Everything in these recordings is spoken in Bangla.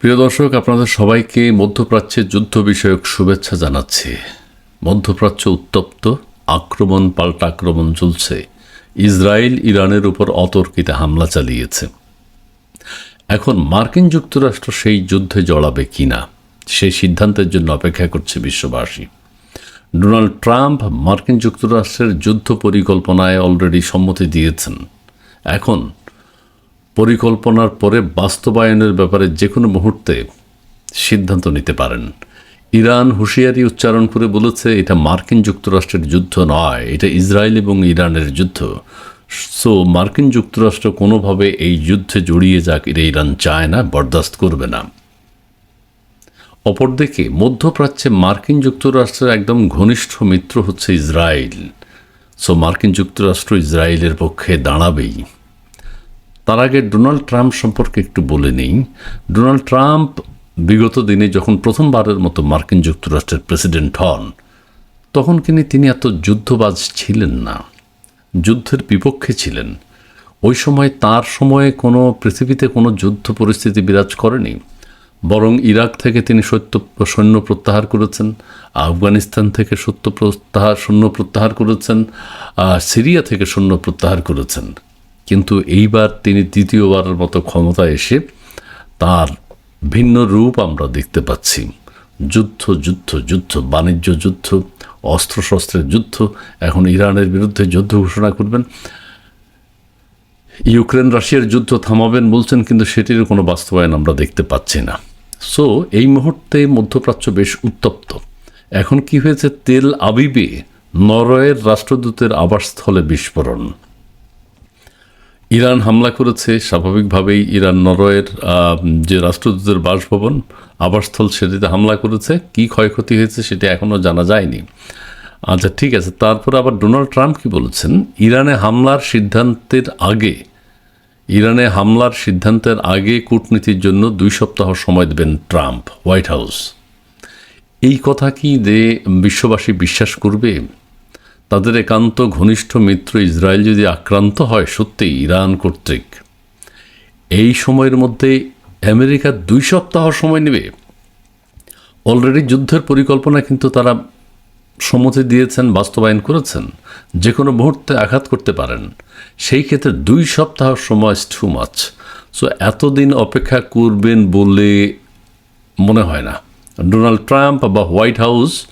প্রিয় দর্শক, আপনাদের সবাইকে মধ্যপ্রাচ্যের যুদ্ধ বিষয়ক শুভেচ্ছা জানাচ্ছি। মধ্যপ্রাচ্য উত্তপ্ত, আক্রমণ পাল্টা আক্রমণ চলছে। ইসরায়েল ইরানের উপর অতর্কিতে হামলা চালিয়েছে। এখন মার্কিন যুক্তরাষ্ট্র সেই যুদ্ধে জড়াবে কিনা সেই সিদ্ধান্তের জন্য অপেক্ষা করছে বিশ্ববাসী। ডোনাল্ড ট্রাম্প মার্কিন যুক্তরাষ্ট্রের যুদ্ধ পরিকল্পনায় অলরেডি সম্মতি দিয়েছেন। এখন পরিকল্পনার পরে বাস্তবায়নের ব্যাপারে যে কোনো মুহূর্তে সিদ্ধান্ত নিতে পারেন। ইরান হুঁশিয়ারি উচ্চারণ করে বলেছে, এটা মার্কিন যুক্তরাষ্ট্রের যুদ্ধ নয়, এটা ইসরায়েল এবং ইরানের যুদ্ধ। সো মার্কিন যুক্তরাষ্ট্র কোনোভাবে এই যুদ্ধে জড়িয়ে যাক, এটা ইরান চায় না, বরদাস্ত করবে না। অপরদিকে, মধ্যপ্রাচ্যে মার্কিন যুক্তরাষ্ট্রের একদম ঘনিষ্ঠ মিত্র হচ্ছে ইসরায়েল। সো মার্কিন যুক্তরাষ্ট্র ইসরায়েলের পক্ষে দাঁড়াবেই। তার আগে ডোনাল্ড ট্রাম্প সম্পর্কে একটু বলে নেই। ডোনাল্ড ট্রাম্প বিগত দিনে যখন প্রথমবারের মতো মার্কিন যুক্তরাষ্ট্রের প্রেসিডেন্ট হন, তখন কিন্তু তিনি এত যুদ্ধবাজ ছিলেন না, যুদ্ধের বিপক্ষে ছিলেন। ওই সময় তার সময়ে কোনো পৃথিবীতে কোনো যুদ্ধ পরিস্থিতি বিরাজ করেনি, বরং ইরাক থেকে তিনি সত্য সৈন্য প্রত্যাহার করেছেন, আফগানিস্তান থেকে সত্য প্রত্যাহার সৈন্য প্রত্যাহার করেছেন সিরিয়া থেকে সৈন্য প্রত্যাহার করেছেন। কিন্তু এইবার তিনি দ্বিতীয়বারের মতো ক্ষমতায় এসে তার ভিন্ন রূপ আমরা দেখতে পাচ্ছি। যুদ্ধ যুদ্ধ যুদ্ধ, বাণিজ্য যুদ্ধ, অস্ত্রশস্ত্রের যুদ্ধ, এখন ইরানের বিরুদ্ধে যুদ্ধ ঘোষণা করবেন। ইউক্রেন, রাশিয়ার যুদ্ধ থামাবেন বলছেন, কিন্তু সেটির কোনো বাস্তবায়ন আমরা দেখতে পাচ্ছি না। সো, এই মুহূর্তে মধ্যপ্রাচ্য বেশ উত্তপ্ত। এখন কি হয়েছে? তেল আবিবে নরওয়ের রাষ্ট্রদূতের আবাসস্থলে বিস্ফোরণ। ইরান হামলা করেছে, স্বাভাবিকভাবেই ইরান নরওয়ের যে রাষ্ট্রদূতের বাসভবন, আবাসস্থল সেটিতে হামলা করেছে। কি ক্ষয়ক্ষতি হয়েছে সেটা এখনও জানা যায়নি। আচ্ছা ঠিক আছে, তারপর আবার ডোনাল্ড ট্রাম্প কি বলেছেন? ইরানে হামলার সিদ্ধান্তের আগে, ইরানে হামলার সিদ্ধান্তের আগে কূটনীতির জন্য দুই সপ্তাহ সময় দেবেন ট্রাম্প, হোয়াইট হাউস। এই কথা কি যে বিশ্ববাসী বিশ্বাস করবে? তাদের একান্ত ঘনিষ্ঠ মিত্র ইসরায়েল যদি আক্রান্ত হয় সত্যি ইরান কর্তৃক। এই সময়ের মধ্যে আমেরিকা দুই সপ্তাহ সময় নেবে। অলরেডি যুদ্ধের পরিকল্পনা কিন্তু তারা সম্মতি দিয়েছেন, বাস্তবায়ন করেছেন। যে কোনো মুহূর্তে আঘাত করতে পারেন। সেই ক্ষেত্রে দুই সপ্তাহ সময় টু মাছ সো এতদিন অপেক্ষা করবেন বলে মনে হয় না। ডোনাল্ড ট্রাম্প বা হোয়াইট হাউস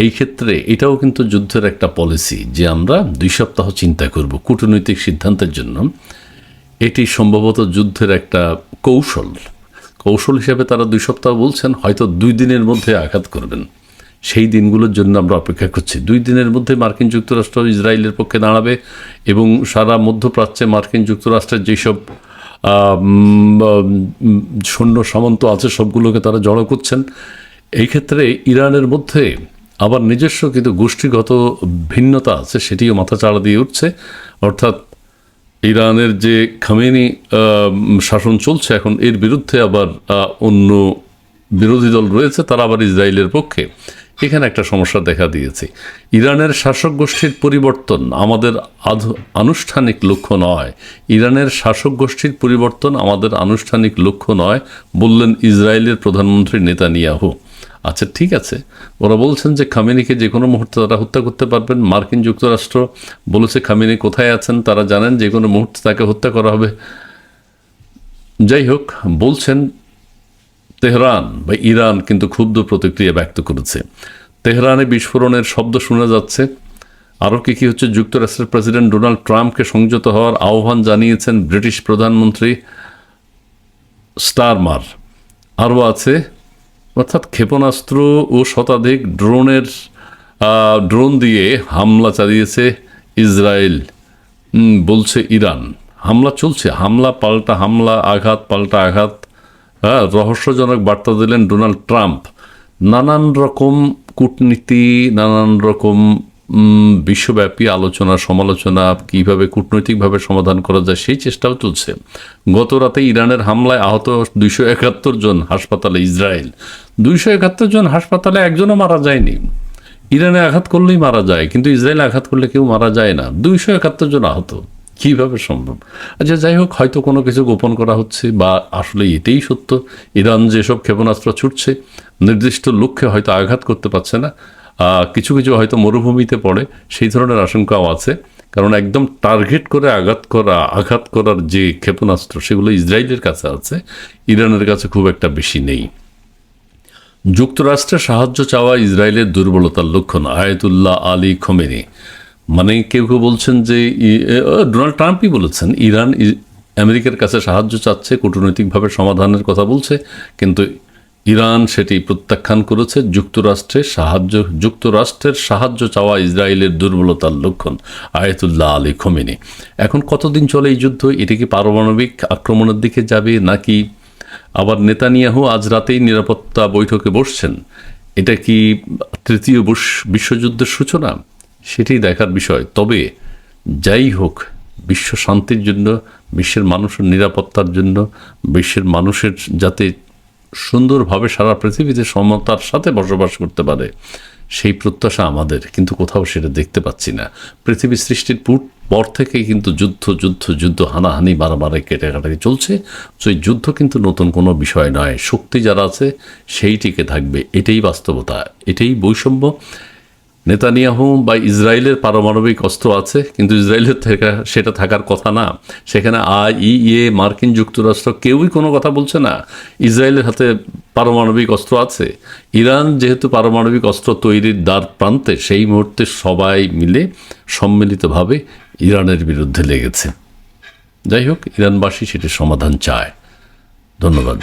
এই ক্ষেত্রে এটাও কিন্তু যুদ্ধের একটা পলিসি যে আমরা দুই সপ্তাহ চিন্তা করব কূটনৈতিক সিদ্ধান্তের জন্য। এটি সম্ভবত যুদ্ধের একটা কৌশল। কৌশল হিসেবে তারা দুই সপ্তাহ বলছেন, হয়তো দুই দিনের মধ্যে আঘাত করবেন। সেই দিনগুলোর জন্য আমরা অপেক্ষা করছি। দুই দিনের মধ্যে মার্কিন যুক্তরাষ্ট্র ইসরায়েলের পক্ষে দাঁড়াবে এবং সারা মধ্যপ্রাচ্যে মার্কিন যুক্তরাষ্ট্রের যেসব সৈন্য সামন্ত আছে, সবগুলোকে তারা জড়ো করছেন। এই ক্ষেত্রে ইরানের মধ্যে আবার নিজস্ব কিন্তু গোষ্ঠীগত ভিন্নতা আছে, সেটিও মাথা চাড়া দিয়ে উঠছে। অর্থাৎ ইরানের যে খামেনি শাসন চলছে, এখন এর বিরুদ্ধে আবার অন্য বিরোধী দল রয়েছে, তারা আবার ইসরায়েলের পক্ষে। এখানে একটা সমস্যা দেখা দিয়েছে। ইরানের শাসক গোষ্ঠীর পরিবর্তন আমাদের আধ- আনুষ্ঠানিক লক্ষ্য নয়। ইরানের শাসক গোষ্ঠীর পরিবর্তন আমাদের আনুষ্ঠানিক লক্ষ্য নয়, বললেন ইসরায়েলের প্রধানমন্ত্রী নেতানিয়াহু। আচ্ছা ঠিক আছে। ওরা বলছেন যে খামেনিকে যে কোনো মুহূর্তে তারা হত্যা করতে পারবেন। মার্কিন যুক্তরাষ্ট্র বলেছে খামেনি কোথায় আছেন, তারা জানেন যে কোনো মুহূর্তে তাকে হত্যা করা হবে। যাই হোক, বলছেন তেহরান বা ইরান কিন্তু ক্ষুব্ধ প্রতিক্রিয়া ব্যক্ত করেছে। তেহরানে বিস্ফোরণের শব্দ শোনা যাচ্ছে। আরও কি কী হচ্ছে? যুক্তরাষ্ট্রের প্রেসিডেন্ট ডোনাল্ড ট্রাম্পকে সংযত হওয়ার আহ্বান জানিয়েছেন ব্রিটিশ প্রধানমন্ত্রী স্টারমার। আরও আছে অর্থাৎ ক্ষেপণাস্ত্র ও শতাধিক ড্রোনের ড্রোন দিয়ে হামলা চালিয়েছে ইসরায়েল। বলছে ইরান। হামলা চলছে। হামলা পাল্টা হামলা, আঘাত পাল্টা আঘাত। হ্যাঁ রহস্যজনক বার্তা দিলেন ডোনাল্ড ট্রাম্প। নানান রকম কূটনীতি, নানান রকম বিশ্বব্যাপী আলোচনা, সমালোচনা, কীভাবে কূটনৈতিকভাবে সমাধান করা যায়, সেই চেষ্টাও চলছে। গত রাতে ইরানের হামলায় আহত দুইশো একাত্তর জন হাসপাতালে ইসরায়েল। দুইশো একাত্তর জন হাসপাতালে একজনও মারা যায়নি। ইরানে আঘাত করলেই মারা যায়, কিন্তু ইসরায়েলে আঘাত করলে কেউ মারা যায় না। দুইশো একাত্তর জন আহত। কীভাবে সম্ভব? আচ্ছা যাই হোক, হয়তো কোনো কিছু গোপন করা হচ্ছে বা আসলে এটাই সত্য। ইরান যেসব ক্ষেপণাস্ত্র ছুটছে, নির্দিষ্ট লক্ষ্যে হয়তো আঘাত করতে পারছে না। কিছু কিছু হয়তো মরুভূমিতে পড়ে, সেই ধরনের আশঙ্কাও আছে। কারণ একদম টার্গেট করে আঘাত করা, আঘাত করার যে ক্ষেপণাস্ত্র, সেগুলো ইসরায়েলের কাছে আছে। ইরানের কাছে খুব একটা বেশি নেই। যুক্তরাষ্ট্রের সাহায্য চাওয়া ইসরায়েলের দুর্বলতার লক্ষণ, আয়াতুল্লাহ আলী খোমেনি। মানে কেউ কেউ বলছেন যে ডোনাল্ড ট্রাম্পই বলেছেন, ইরান আমেরিকার কাছে সাহায্য চাচ্ছে, কূটনৈতিকভাবে সমাধানের কথা বলছে, কিন্তু ইরান সেটি প্রত্যাখ্যান করেছে যুক্তরাষ্ট্রের সাহায্য যুক্তরাষ্ট্রের সাহায্য চাওয়া ইসরায়েলের দুর্বলতার লক্ষণ, আয়াতুল্লাহ আলী খোমেনি। এখন কতদিন চলে এই যুদ্ধ? এটি কি পারমাণবিক আক্রমণের দিকে যাবে নাকি আবার নেতানিয়াহু আজ রাতেই নিরাপত্তা বৈঠকে বসছেন? এটা কি তৃতীয় বুশ- বিশ্বযুদ্ধের সূচনা? সেটি দেখার বিষয়। তবে যাই হোক, বিশ্ব শান্তির জন্য, বিশ্বের মানুষের নিরাপত্তার জন্য, বিশ্বের মানুষের যাতে সুন্দরভাবে সারা পৃথিবীতে সমতার সাথে বসবাস করতে পারে, সেই প্রত্যাশা আমাদের, কিন্তু কোথাও সেটা দেখতে পাচ্ছি না। পৃথিবী সৃষ্টির পর থেকে কিন্তু যুদ্ধ যুদ্ধ যুদ্ধ, হানাহানি, মারামারি কেটে কাটাকে চলছে। তো এই যুদ্ধ কিন্তু নতুন কোনো বিষয় নয়। শক্তি যারা আছে, সেইটিকে থাকবে। এটাই বাস্তবতা, এটাই বৈষম্য। নেতানিয়াহু বা ইসরায়েলের পারমাণবিক অস্ত্র আছে, কিন্তু ইসরায়েলের সেটা থাকার কথা না। সেখানে আইইএ, মার্কিন যুক্তরাষ্ট্র কেউই কোনো কথা বলছে না। ইসরায়েলের হাতে পারমাণবিক অস্ত্র আছে। ইরান যেহেতু পারমাণবিক অস্ত্র তৈরির দ্বার প্রান্তে, সেই মুহূর্তে সবাই মিলে সম্মিলিতভাবে ইরানের বিরুদ্ধে লেগেছে। যাই হোক, ইরানবাসী সেটির সমাধান চায়। ধন্যবাদ।